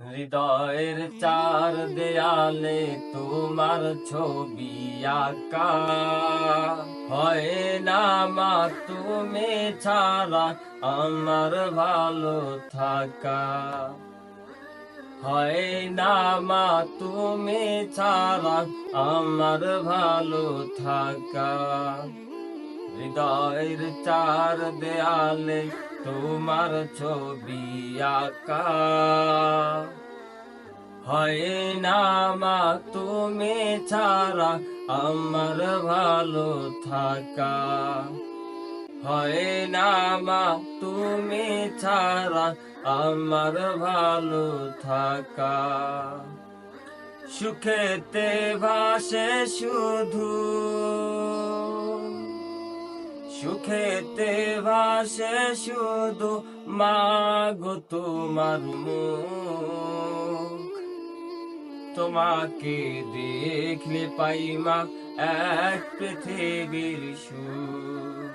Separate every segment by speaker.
Speaker 1: হৃদয়ের চার দেয়ালে তোমার ছবি আঁকা। হয় না মা, তুমি ছাড়া আমার ভালো থাকা। হয় না মা, তুমি ছাড়া আমার ভালো থাকা। হৃদয়ের চার দেয়ালে তোমার ছবি হয় না মা, তুমি ছাড়া আমার ভালো থাকা। হয় না মা, তুমি ছাড়া আমার ভালো থাকা। সুখেতে ভাসে শুধু সুখেতে ভাসে শুধু মাগো তোমার মুখ। তোমাকে দেখলে পাই মা এক পৃথিবীর সুখ।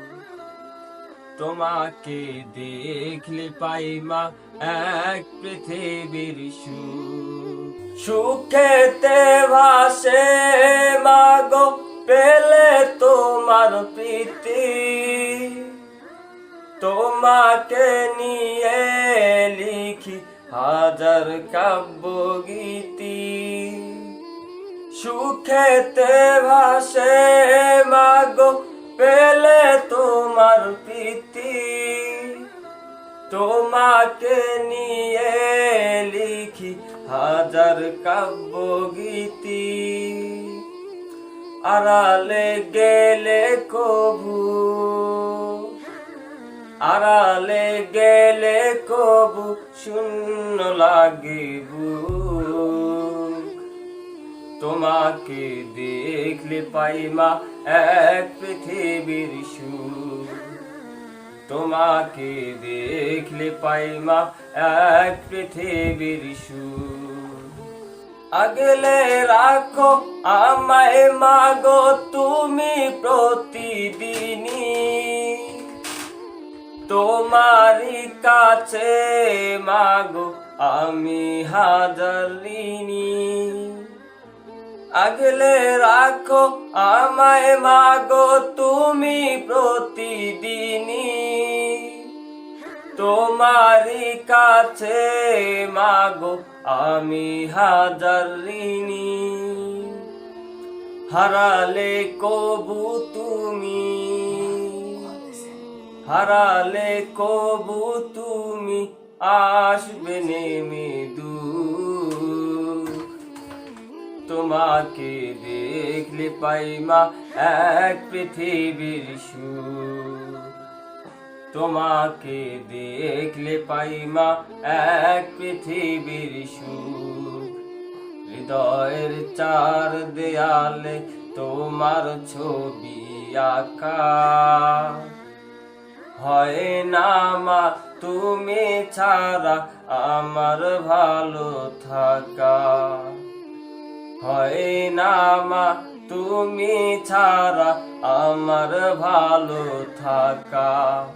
Speaker 1: তোমাকে দেখলে পাই মা এক পৃথিবীর সুখ। সুখেতে ভাসে মাগো প্রীতি তোমাকে নিয়ে লিখি হাজার কাব্য গীতি। সুখেতে ভাসে মাগো পেলে তোমার প্রীতি। তোমাকে নিয়ে লিখি হাজার কাব্য গীতি। আড়ালে গেলে কবু। আড়ালে গেলে কবু, শূন্য লাগে বুক। তোমাকে দেখলে পাই মা এক পৃথিবীর সুখ তোমাকে দেখলে পাই মা এক পৃথিবীর সুখ আগলে রাখো আমায়, মাগো, তুমি প্রতিদিনই। তোমারই কাছে, মাগো, আমি ঋণী আগলে রাখো আমায়, মাগো, তুমি প্রতিদিনই। তোমারই কাছে, মাগো, আমি হাজার ঋণী। হারালে কবু তুমি, হারালে কবু তুমি, আসবে নেমে দূর তোমাকে দেখলে পাই মা এক পৃথিবীর সুখ। তোমাকে দেখলে পাই মা এক পৃথিবীর সুখ। হৃদয়ের চার দেয়ালে তোমার ছবি আঁকা। হয় না মা, তুমি ছাড়া আমার ভালো থাকা। হয় না মা, তুমি ছাড়া আমার ভালো থাকা।